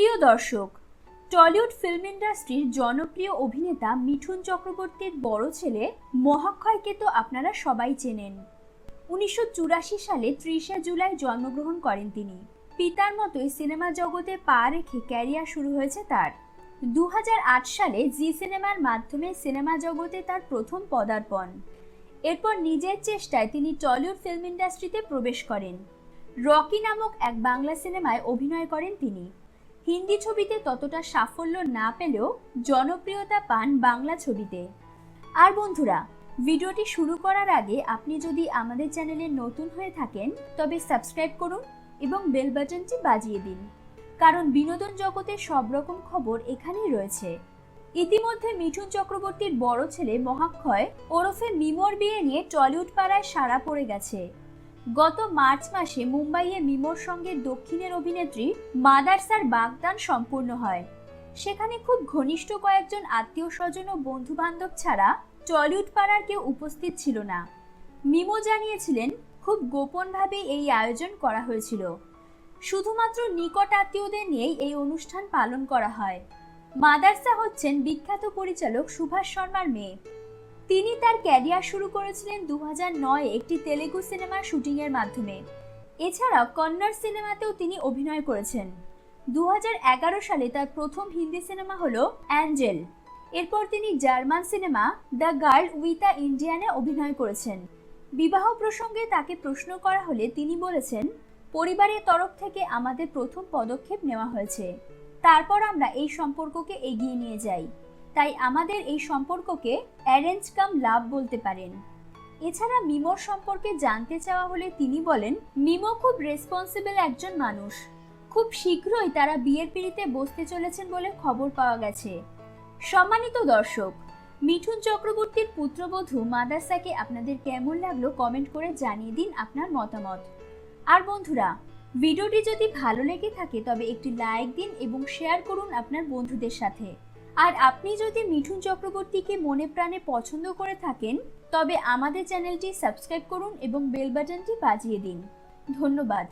প্রিয় দর্শক, Tollywood film ইন্ডাস্ট্রির জনপ্রিয় অভিনেতা মিঠুন চক্রবর্তীর বড় ছেলে মহাক্ষয়কে তো আপনারা সবাই চেনেন। উনিশশো চুরাশি সালে ত্রিশে জুলাই জন্মগ্রহণ করেন তিনি। পিতার মতোই সিনেমা জগতে পা রেখে ক্যারিয়ার শুরু হয়েছে তার। দু হাজার আট সালে জি সিনেমার মাধ্যমে সিনেমা জগতে তার প্রথম পদার্পণ। এরপর নিজের চেষ্টায় তিনি টলিউড ফিল্ম ইন্ডাস্ট্রিতে প্রবেশ করেন। রকি নামক এক বাংলা সিনেমায় অভিনয় করেন তিনি। হিন্দি ছবিতে ততটা সাফল্য না পেলেও জনপ্রিয়তা পান বাংলা ছবিতে। আর বন্ধুরা, ভিডিওটি শুরু করার আগে আপনি যদি আমাদের চ্যানেলে নতুন হয়ে থাকেন, তবে সাবস্ক্রাইব করুন এবং বেল বাটনটি বাজিয়ে দিন। কারণ বিনোদন জগতের সব রকম খবর এখানেই রয়েছে। ইতিমধ্যে মিঠুন চক্রবর্তীর বড় ছেলে মহাক্ষয় ওরফে মিমোর বিয়ে নিয়ে টলিউড পাড়ায় সাড়া পড়ে গেছে। গত মার্চ মাসে মুম্বাইয়ে মিমোর সঙ্গে দক্ষিণের অভিনেত্রী মাদারসার বাগদান সম্পূর্ণ হয়। সেখানে খুব ঘনিষ্ঠ কয়েকজন আত্মীয় স্বজন ও বন্ধু বান্ধব ছাড়া টলিউড পাড়ার কেউ উপস্থিত ছিল না। মিমো জানিয়েছিলেন, খুব গোপনভাবে এই আয়োজন করা হয়েছিল। শুধুমাত্র নিকট আত্মীয়দের নিয়েই এই অনুষ্ঠান পালন করা হয়। মাদারসা হচ্ছেন বিখ্যাত পরিচালক সুভাষ শর্মার মেয়ে। তিনি তার ক্যারিয়ার শুরু করেছিলেন দু একটি তেলেগু সিনেমার শুটিংয়ের মাধ্যমে। এছাড়াও কন্নড় সিনেমাতেও তিনি অভিনয় করেছেন। দু হাজার এগারো সালে তার প্রথম হিন্দি সিনেমা হল অ্যাঞ্জেল। এরপর তিনি German cinema the girl with a ইন্ডিয়ানে অভিনয় করেছেন। বিবাহ প্রসঙ্গে তাকে প্রশ্ন করা হলে তিনি বলেছেন, পরিবারের তরফ থেকে আমাদের প্রথম পদক্ষেপ নেওয়া হয়েছে। তারপর আমরা এই সম্পর্ককে এগিয়ে নিয়ে যাই। তাই আমাদের এই সম্পর্ককে অ্যারেঞ্জ কাম লাভ বলতে পারেন। এছাড়া মিমোর সম্পর্কে জানতে চাওয়া হলে তিনি বলেন, মিমো খুব রেসপন্সিবল একজন মানুষ। খুব শীঘ্রই তারা বিয়ের পিড়িতে বসতে চলেছেন বলে খবর পাওয়া গেছে। সম্মানিত দর্শক, মিঠুন চক্রবর্তীর পুত্রবধূ মাদাসাকে আপনাদের কেমন লাগল কমেন্ট করে জানিয়ে দিন আপনার মতামত। আর বন্ধুরা, ভিডিওটি যদি ভালো লেগে থাকে তবে একটি লাইক দিন এবং শেয়ার করুন আপনার বন্ধুদের সাথে। আর আপনি যদি মিঠুন চক্রবর্তীকে মনে প্রাণে পছন্দ করে থাকেন, তবে আমাদের চ্যানেলটি সাবস্ক্রাইব করুন এবং বেল বাটনটি বাজিয়ে দিন। ধন্যবাদ।